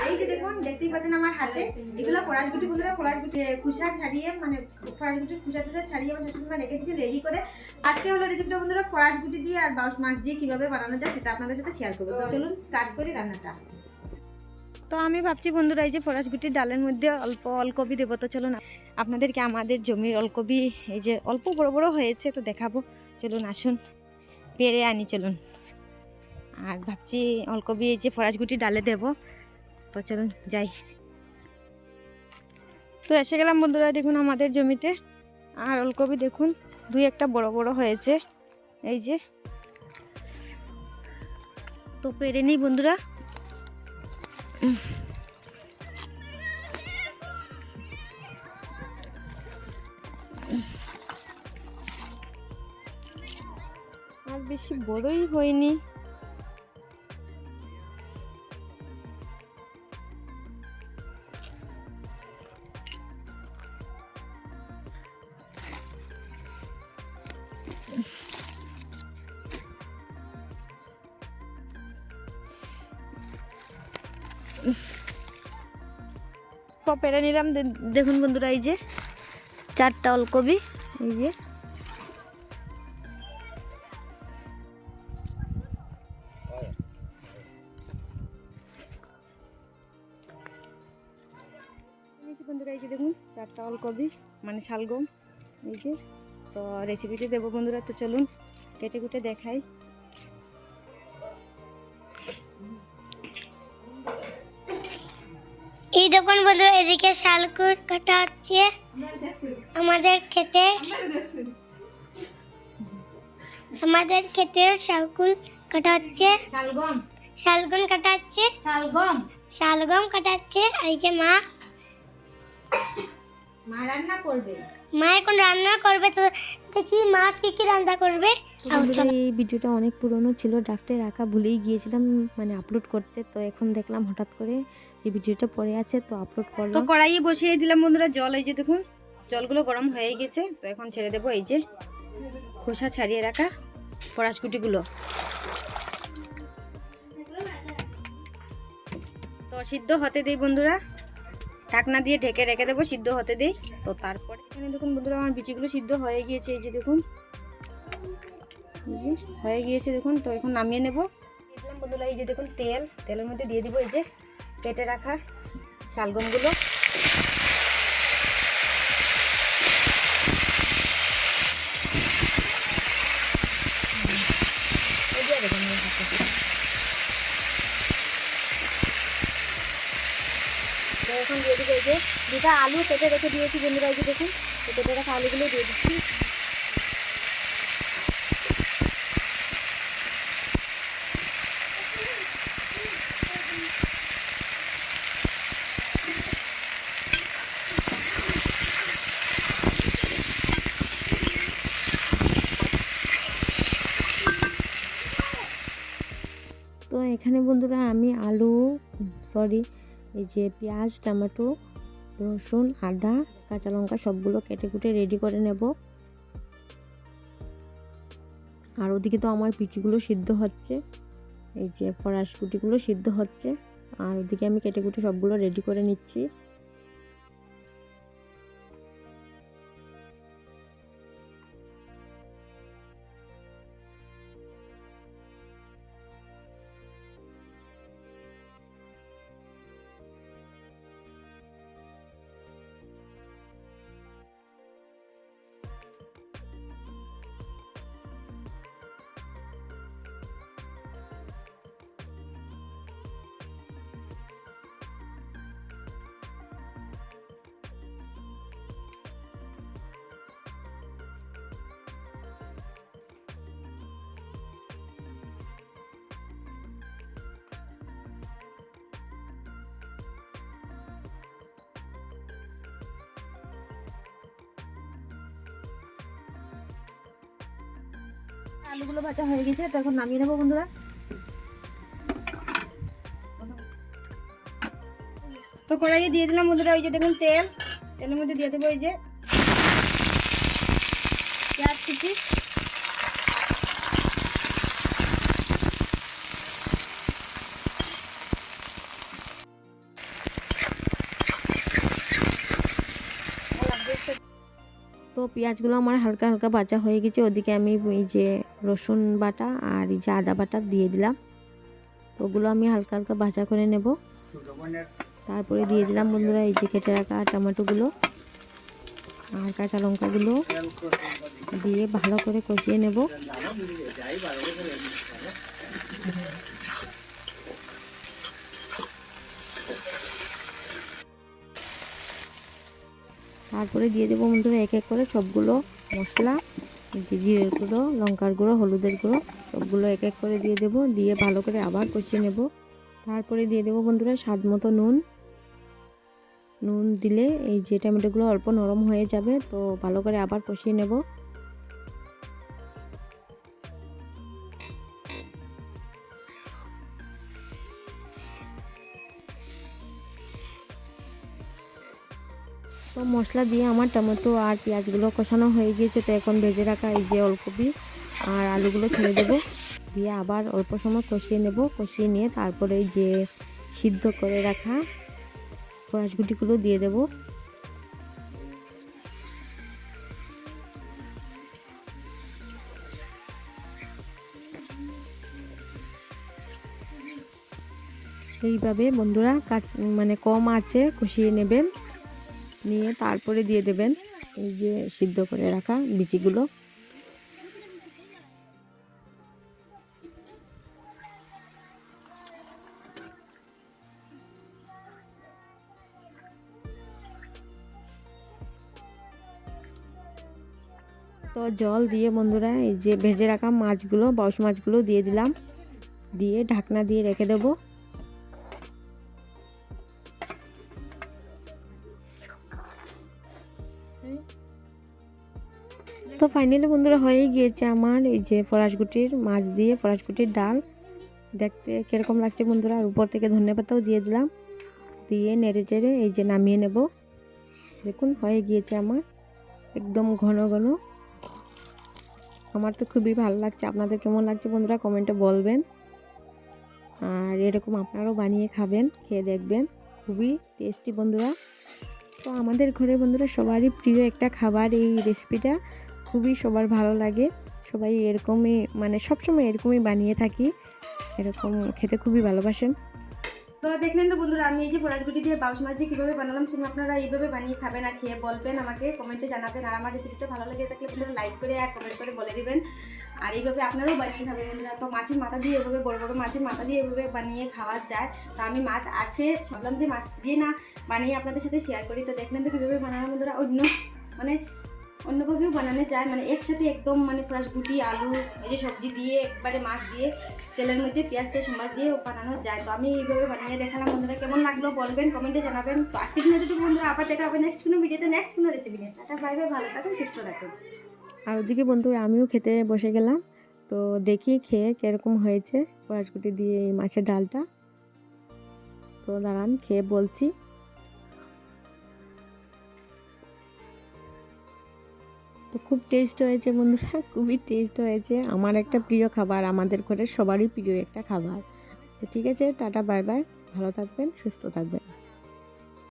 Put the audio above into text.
এই যে দেখুন, দেখতেই পাচ্ছেন আমার হাতে। এগুলো গুটি বন্ধুরা গুটি খুসা ছাড়িয়ে মানে গুটি, খুসা টুসা ছাড়িয়ে আমার রেখে রেডি করে। আজকে হলো রেসিপিটা বন্ধুরা ফরাস গুটি দিয়ে আর মাছ দিয়ে কীভাবে বানানো যায় সেটা আপনাদের সাথে শেয়ার করব। তো চলুন স্টার্ট করি রান্নাটা। তো আমি ভাবছি বন্ধুরা, এই যে ফরাসগুটির ডালের মধ্যে অল্প অলকপি দেবো। তো চলুন, আপনাদেরকে আমাদের জমির অলকপি এই যে অল্প বড় বড় হয়েছে, তো দেখাবো। চলুন আসুন, পেরে আনি, চলুন। আর ভাবছি অলকবি এই যে ফরাসগুটি ডালে দেব। তো চলুন, যাই। তো এসে গেলাম বন্ধুরা, দেখুন আমাদের জমিতে। আর ওলকপি দেখুন, দুই একটা বড় বড় হয়েছে। এই যে। তো পেরে নিই বন্ধুরা। আর বেশি বড়ই হয়নি। তো পেরে নিলাম। দেখুন বন্ধুরা, এই যে চারটা অলকপি এই যে। এই যে দেখুন, চারটা অলকপি মানে শালগম, এই যে। তো রেসিপিটি দেবো বন্ধুরা, তো চলুন, কেটে কুটে দেখাই। এই দেখুন বন্ধু এদিকে শালকুট কাটা হচ্ছে আমাদের খেতে আমাদের ক্ষেতের শালকুল কাটা হচ্ছে। শালগম। শালগুন কাটা হচ্ছে। শালগম। শালগম কাটা হচ্ছে। আর এই যে মা মা রান্না করবে। মা এখন রান্না করবে তো দেখি মা কি কি রান্না করবে। বন্ধুরা, এই ভিডিওটা অনেক পুরনো ছিল ড্রাফটে রাখা ভুলেই গিয়েছিলাম মানে আপলোড করতে তো এখন দেখলাম হঠাৎ করে যে ভিডিওটা পড়ে আছে তো আপলোড তো কড়াইয়ে বসিয়ে দিলাম বন্ধুরা জল এই যে দেখুন জলগুলো গরম হয়ে গেছে তো এখন ছেড়ে দেবো এই যে খোসা ছাড়িয়ে রাখা ফরাসকুটিগুলো। তো সিদ্ধ হতে দিই বন্ধুরা ঢাকনা দিয়ে ঢেকে রেখে দেবো সিদ্ধ হতে দিই। তো তারপরে এখানে দেখুন বন্ধুরা আমার বিচিগুলো সিদ্ধ হয়ে গিয়েছে এই যে দেখুন। হয়ে গিয়েছে দেখুন তো এখন নামিয়ে নেব। বন্ধুরা এই যে দেখুন তেল তেলের মধ্যে দিয়ে দিব এই যে কেটে রাখা শালগমগুলো। এখন দিয়ে এই যে, দুটা আলু কেটে রেখে দিয়েছি বন্ধুরা, এই যে দেখুন কেটে রাখা আলুগুলো দিয়ে দিচ্ছি। তো এখানে বন্ধুরা আমি আলু সরি এই যে পেঁয়াজ, টমেটো, রসুন, আদা, কাঁচা লঙ্কা সবগুলো কেটে কুটে রেডি করে নেব। আর ওদিকে তো আমার পিচিগুলো সিদ্ধ হচ্ছে, এই যে ফরাস কুটিগুলো সিদ্ধ হচ্ছে, আর ওদিকে আমি কেটে কুটে সবগুলো রেডি করে নিচ্ছি। আলুগুলো ভাজা হয়ে গেছে তো এখন নামিয়ে নেব বন্ধুরা। তো কড়াইয়ে দিয়ে দিলাম বন্ধুরা ওই যে দেখুন তেল। তেলের মধ্যে দিয়ে দেবো এই যে পেঁয়াজ কুচি। পেঁয়াজগুলো আমার হালকা হালকা ভাজা হয়ে গেছে। ওদিকে আমি এই যে রসুন বাটা আর এই যে আদা বাটা দিয়ে দিলাম। তো ওগুলো আমি হালকা হালকা ভাজা করে নেব। তারপরে দিয়ে দিলাম বন্ধুরা এই যে কেটে রাখা টমেটোগুলো আর কাঁচা লঙ্কাগুলো দিয়ে ভালো করে কষিয়ে নেব। তারপরে দিয়ে দেবো বন্ধুরা এক এক করে সবগুলো মশলা জিরের গুঁড়ো, লঙ্কার গুঁড়ো, হলুদের গুঁড়ো, সবগুলো এক এক করে দিয়ে দেবো, দিয়ে ভালো করে আবার কষিয়ে নেব। তারপরে দিয়ে দেবো বন্ধুরা স্বাদ মতো নুন। নুন দিলে এই যে টমেটোগুলো অল্প নরম হয়ে যাবে, তো ভালো করে আবার কষিয়ে নেব। তো মশলা দিয়ে আমার টমেটো আর পেঁয়াজগুলো কষানো হয়ে গিয়েছে, তো এখন ভেজে রাখা এই যে ওলকপি আর আলুগুলো ছেড়ে দেবো। দিয়ে আবার অল্প সময় কষিয়ে নেব। কষিয়ে নিয়ে তারপরে যে সিদ্ধ করে রাখা ফরাসগুটিগুলো দিয়ে দেব। এইভাবে বন্ধুরা মানে কম আছে, কষিয়ে নেবেন। নিয়ে তারপরে দিয়ে দেবেন এই যে সিদ্ধ করে রাখা বিচিগুলো। তো জল দিয়ে বন্ধুরা এই যে ভেজে রাখা মাছগুলো, বাউশ মাছগুলো দিয়ে দিলাম। দিয়ে ঢাকনা দিয়ে রেখে দেবো। তো ফাইনালি বন্ধুরা হয়ে গিয়েছে আমার এই যে ফরাসগুটির মাছ দিয়ে ফরাসগুটির ডাল। দেখতে কীরকম লাগছে বন্ধুরা? আর উপর থেকে ধন্যবাদটাও দিয়ে দিলাম। দিয়ে নেড়ে চেড়ে এই যে নামিয়ে নেব। দেখুন হয়ে গিয়েছে আমার। একদম ঘন ঘন। আমার তো খুবই ভালো লাগছে। আপনাদের কেমন লাগছে বন্ধুরা? কমেন্টে বলবেন। আর এরকম আপনারাও বানিয়ে খাবেন, খেয়ে দেখবেন। খুবই টেস্টি বন্ধুরা। তো আমাদের ঘরে বন্ধুরা সবারই প্রিয় একটা খাবার এই রেসিপিটা খুবই সবার ভালো লাগে। সবাই এরকমই মানে সবসময় এরকমই বানিয়ে থাকি। এরকম খেতে খুবই ভালোবাসেন। তো দেখলেন তো বন্ধুরা, আমি এই যে ফোড়াজগুটি দিয়ে বাউস মাছ দিয়ে কীভাবে বানালাম, সেটা আপনারা এইভাবে বানিয়ে খাবেন আর খেয়ে বলবেন আমাকে, কমেন্টে জানাবেন। আর আমার রেসিপিটা ভালো লেগে থাকলে বন্ধুরা লাইক করে আর কমেন্ট করে বলে দিবেন। আর এইভাবে আপনারাও বানিয়ে খাবেন বন্ধুরা। তো মাছের মাথা দিয়ে এভাবে, বড় বড় মাছের মাথা দিয়ে এভাবে বানিয়ে খাওয়া যায়। তো আমি মাছ আছে, ভাবলাম যে মাছ দিয়ে না বানিয়ে আপনাদের সাথে শেয়ার করি। তো দেখলেন তো কীভাবে বানালাম বন্ধুরা, অন্য মানে অন্যভাবেও বানানো যায়। মানে একসাথে একদম মানে ফ্রেশ গুটি, আলু, এই যে সবজি দিয়ে, একবারে মাছ দিয়ে, তেলের মধ্যে পেঁয়াজ দিয়ে সময় দিয়ে বানানো যায়। তো আমি এইভাবে বানিয়ে দেখালাম। বন্ধুরা, কেমন লাগল বলবেন কমেন্টে জানাবেন। তো আজকে দিনে যদি বন্ধুরা, আবার দেখা হবে নেক্সট কোনো ভিডিওতে নেক্সট কোনো রেসিপি নিয়ে। টাটা বাই বাই ভালো থাকুন, সুস্থ থাকুন। আর ওদিকে বন্ধুরা, আমিও খেতে বসে গেলাম। তো দেখি খেয়ে কীরকম হয়েছে। পরাশকুটি দিয়ে এই মাছের ডালটা। তো দাঁড়ান, খেয়ে বলছি। তো খুব টেস্ট হয়েছে বন্ধুরা, খুবই টেস্ট হয়েছে। আমার একটা প্রিয় খাবার, আমাদের ঘরের সবারই প্রিয় একটা খাবার। তো ঠিক আছে, টাটা বাই বাই ভালো থাকবেন, সুস্থ থাকবেন।